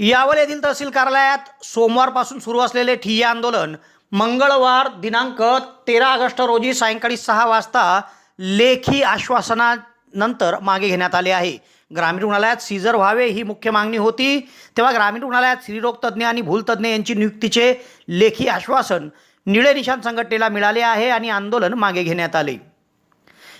यावल येथील तहसील कार्यालयात सोमवारपासून सुरू असलेले ठिय्या आंदोलन मंगळवार दिनांक तेरा ऑगस्ट रोजी सायंकाळी सहा वाजता लेखी आश्वासनानंतर मागे घेण्यात आले आहे. ग्रामीण रुग्णालयात सीझर व्हावे ही मुख्य मागणी होती. तेव्हा ग्रामीण रुग्णालयात स्त्रीरोगतज्ज्ञ आणि भूलतज्ज्ञ यांची नियुक्तीचे लेखी आश्वासन निळे निशान संघटनेला मिळाले आहे आणि आंदोलन मागे घेण्यात आले.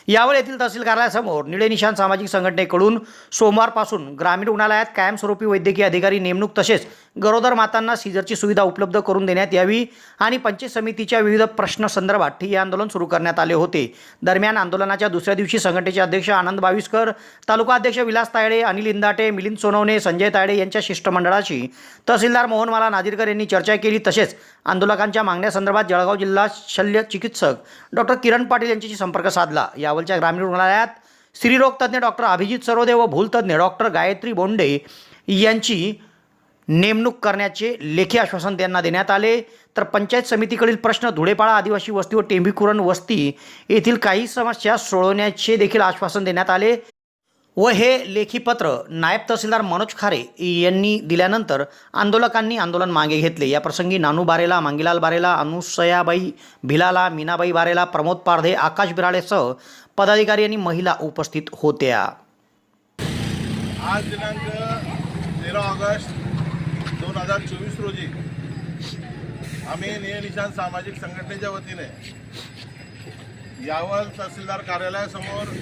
यावर येथील तहसील कार्यालयासमोर निळे निशाण सामाजिक संघटनेकडून सोमवारपासून ग्रामीण रुग्णालयात कायमस्वरूपी वैद्यकीय अधिकारी नेमणूक तसेच गरोदर मातांना सीझरची सुविधा उपलब्ध करून देण्यात यावी आणि पंचायत समितीच्या विविध प्रश्नसंदर्भात ठिय्या आंदोलन सुरू करण्यात आले होते. दरम्यान आंदोलनाच्या दुसऱ्या दिवशी संघटनेचे अध्यक्ष आनंद बाविस्कर तालुका अध्यक्ष विलास तायडे अनिल इंदाटे मिलिंद सोनवणे संजय तायडे यांच्या शिष्टमंडळाशी तहसीलदार मोहनमाला नादिरकर यांनी चर्चा केली. तसेच आंदोलकांच्या मागण्यासंदर्भात जळगाव जिल्हा शल्य चिकित्सक डॉक्टर किरण पाटील यांच्याशी संपर्क साधला. या यावलच्या ग्रामीण रुग्णालयात स्त्रीरोग तज्ज्ञ डॉक्टर अभिजित सरोदे व भूलतज्ञ डॉक्टर गायत्री बोंडे यांची नेमणूक करण्याचे लेखी आश्वासन त्यांना देण्यात आले. तर पंचायत समितीकडील प्रश्न धुळेपाळा आदिवासी वस्ती व टेंभीकुरण वस्ती येथील काही समस्या सोडवण्याचे देखील आश्वासन देण्यात आले. व हे लेखीपत्र नायब तहसीलदार मनोज खारे यांनी दिल्यानंतर आंदोलकांनी आंदोलन मागे घेतले. याप्रसंगी नानू बारेला मांगीलाल बारेला अनुसयाबाई भिलाला मीनाबाई बारेला प्रमोद पारधे आकाश बिराडेसह पदाधिकारी आणि महिला उपस्थित होत्या. आज दिनांक तेरा ऑगस्ट दोन हजार चोवीस रोजी आम्ही नियनिशान सामाजिक संघटनेच्या वतीने यावल तहसीलदार कार्यालयासमोर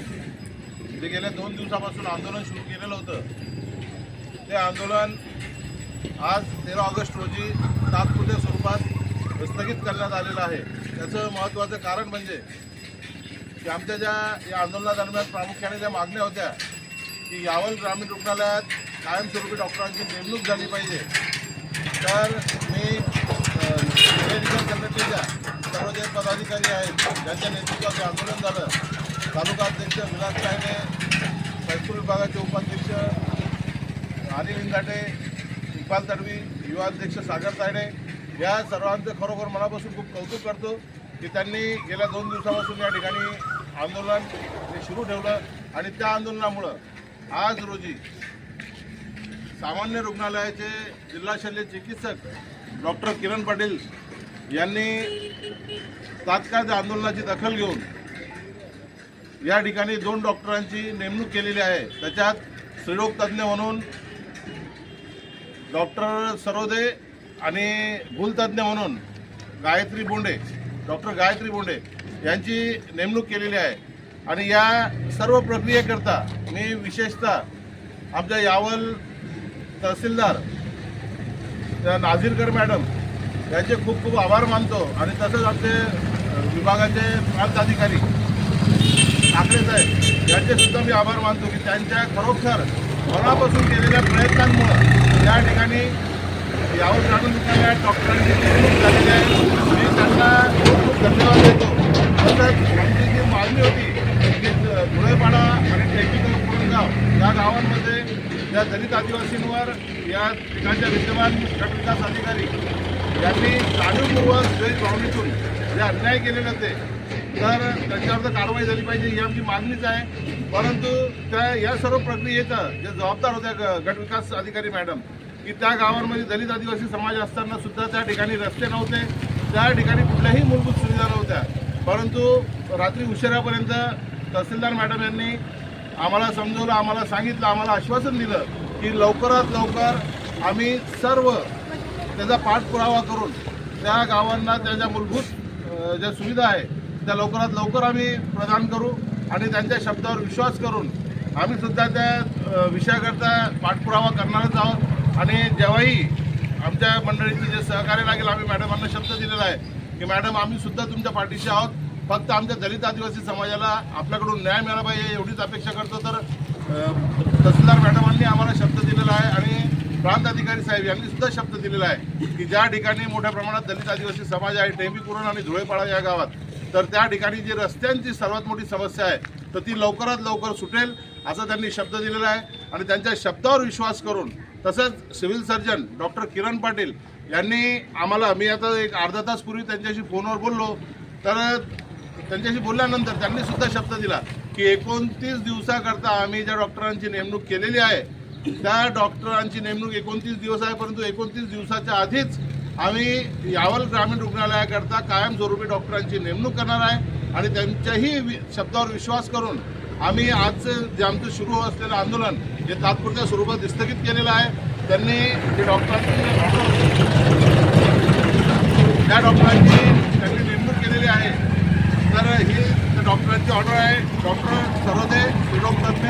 जे गेल्या दोन दिवसापासून आंदोलन सुरू केलेलं होतं. ते आंदोलन आज तेरा ऑगस्ट रोजी तात्पुरत्या स्वरूपात स्थगित करण्यात आलेलं आहे. त्याचं महत्त्वाचं कारण म्हणजे की आमच्या ज्या या आंदोलनादरम्यान प्रामुख्याने ज्या मागण्या होत्या की यावल ग्रामीण रुग्णालयात कायमस्वरूपी डॉक्टरांची नेमणूक झाली पाहिजे. तर मी अ, संघटनेच्या सर्व जे पदाधिकारी आहेत ज्यांच्या नेतृत्वात आंदोलन झालं. तालुका अध्यक्ष विलास साहेबे सैकुल विभागाचे उपाध्यक्ष अनिल इंगाटे इक्बाल तडवी युवा अध्यक्ष सागर तायडे या सर्वांचं खरोखर मनापासून खूप कौतुक करतो की त्यांनी गेल्या दोन दिवसापासून या ठिकाणी आंदोलन हे सुरू ठेवलं आणि त्या आंदोलनामुळं आज रोजी सामान्य रुग्णालयाचे जिल्हा शल्य चिकित्सक डॉक्टर किरण पाटील यांनी तात्काळ त्या आंदोलनाची दखल घेऊन या ठिकाणी दोन डॉक्टरांची नेमणूक केलेली आहे. त्याच्यात स्त्रीरोग तज्ज्ञ म्हणून डॉक्टर सरोदे आणि भूलतज्ञ म्हणून गायत्री बोंडे डॉक्टर गायत्री बोंडे यांची नेमणूक केलेली आहे. आणि या सर्व प्रक्रियेकरता मी विशेषतः आमच्या यावल तहसीलदार त्या नाझीरकर मॅडम यांचे खूप खूप आभार मानतो. आणि तसंच आमचे विभागाचे प्रांत अधिकारी ठाकरे साहेब यांचेसुद्धा मी आभार मानतो की त्यांच्या खरोखर मनापासून केलेल्या प्रयत्नांमुळं या ठिकाणी यावर जाणून रुग्णालयात डॉक्टरांची नेमणूक झालेली आहे. मी त्यांना खूप खूप धन्यवाद देतो. तसंच आमची जी मागणी होती की धुळेपाडा आणि टेक्निकल पुरणगाव या गावांमध्ये या दलित आदिवासींवर या ठिकाणच्या विद्यमान गटविकास अधिकारी यांनी जाणीवपूर्वक द्वेष भावनेतून जे अन्याय केलेले होते तर त्यांच्यावर तर कारवाई झाली पाहिजे ही आमची मागणीच आहे. परंतु त्या या सर्व प्रक्रियेचं जे जबाबदार होत्या ग- गट विकास अधिकारी मॅडम की त्या गावांमध्ये दलित आदिवासी समाज असताना सुद्धा त्या ठिकाणी रस्ते नव्हते. त्या ठिकाणी कुठल्याही मूलभूत सुविधा नव्हत्या. परंतु रात्री उशिरापर्यंत तहसीलदार मॅडम यांनी आम्हाला समजवलं आम्हाला सांगितलं आम्हाला आश्वासन दिलं की लवकरात लवकर आम्ही सर्व त्याचा पाठपुरावा करून त्या गावांना त्याच्या मूलभूत ज्या सुविधा आहे त्या लवकरात लवकर आम्ही प्रदान करू आणि त्यांच्या शब्दावर विश्वास करून आम्ही सुद्धा त्या विषयाकरता पाठपुरावा करणारच आहोत. आणि जेव्हाही आमच्या मंडळीचं जे सहकार्य लागेल आम्ही मॅडमांना शब्द दिलेला आहे की मॅडम आम्ही सुद्धा तुमच्या पाठीशी आहोत. फक्त आमच्या दलित आदिवासी समाजाला आपल्याकडून न्याय मिळाला पाहिजे एवढीच अपेक्षा करतो तर तहसीलदार मॅडमांनी आम्हाला शब्द दिलेला आहे आणि प्रांत अधिकारी साहेब यांनी सुद्धा शब्द दिलेला आहे की ज्या ठिकाणी मोठ्या प्रमाणात दलित आदिवासी समाज आहे टेंबीकुरण आणि धुळेपाडा या गावात तर त्या ठिकाणी जी रस्त्यांची सर्वात मोठी समस्या आहे तर ती लवकरात लवकर सुटेल असा त्यांनी शब्द दिलेला आहे. आणि त्यांच्या शब्दावर विश्वास करून तसंच civil surgeon doctor Kiran Patil यांनी आम्हाला मी आता एक अर्धा तासपूर्वी त्यांच्याशी फोनवर बोललो तर त्यांच्याशी बोलल्यानंतर त्यांनी सुद्धा शब्द दिला की एकोणतीस दिवसाकरता आम्ही ज्या डॉक्टरांची नेमणूक केलेली आहे त्या डॉक्टरांची नेमणूक एकोणतीस दिवस आहे परंतु एकोणतीस दिवसाच्या आधीच आम्ही यावल ग्रामीण रुग्णालयाकरता कायमस्वरूपी डॉक्टरांची नेमणूक करणार आहे आणि त्यांच्याही वि- शब्दावर विश्वास करून आम्ही आजचं जे आमचं सुरू असलेलं आंदोलन हे तात्पुरत्या स्वरूपात स्थगित केलेलं आहे त्यांनी जे डॉक्टरांची त्या डॉक्टरांची त्यांनी नेमणूक केलेली आहे. तर ही त्या डॉक्टरांची ऑर्डर आहे. डॉक्टर सरोदे स्त्रीरोग तज्ज्ञ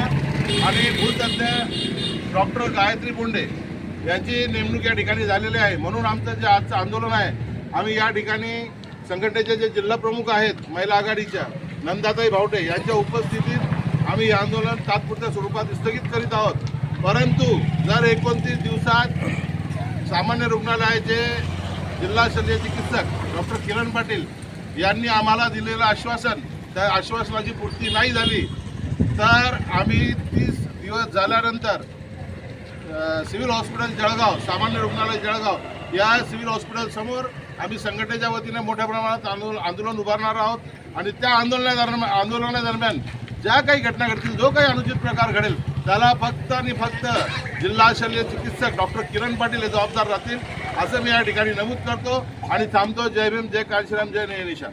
आणि भूतज्ञ डॉक्टर गायत्री बोंडे. यांची नेमणूक या ठिकाणी झालेली आहे. म्हणून आमचं जे आजचं आंदोलन आहे आम्ही या ठिकाणी संघटनेचे जे जिल्हा प्रमुख आहेत महिला आघाडीच्या नंदाताई भावटे यांच्या उपस्थितीत आम्ही हे आंदोलन तात्पुरत्या स्वरूपात स्थगित करीत आहोत. परंतु जर एकोणतीस दिवसात सामान्य रुग्णालयाचे जिल्हा शल्य चिकित्सक डॉक्टर किरण पाटील यांनी आम्हाला दिलेलं आश्वासन त्या आश्वासनाची पूर्ती नाही झाली तर आम्ही तीस दिवस झाल्यानंतर सिव्हिल हॉस्पिटल जळगाव सामान्य रुग्णालय जळगाव या सिव्हिल हॉस्पिटलसमोर आम्ही संघटनेच्या वतीने मोठ्या प्रमाणात आंदोलन आंदोलन उभारणार आहोत. आणि त्या आंदोलनादरम्यान आंदोलनादरम्यान ज्या काही घटना घडतील जो काही अनुचित प्रकार घडेल त्याला फक्त आणि फक्त जिल्हा शल्य चिकित्सक डॉक्टर किरण पाटील हे जबाबदार राहतील असं मी या ठिकाणी नमूद करतो. आणि थांबतो. जय भीम जय कांशीराम जय नय निशान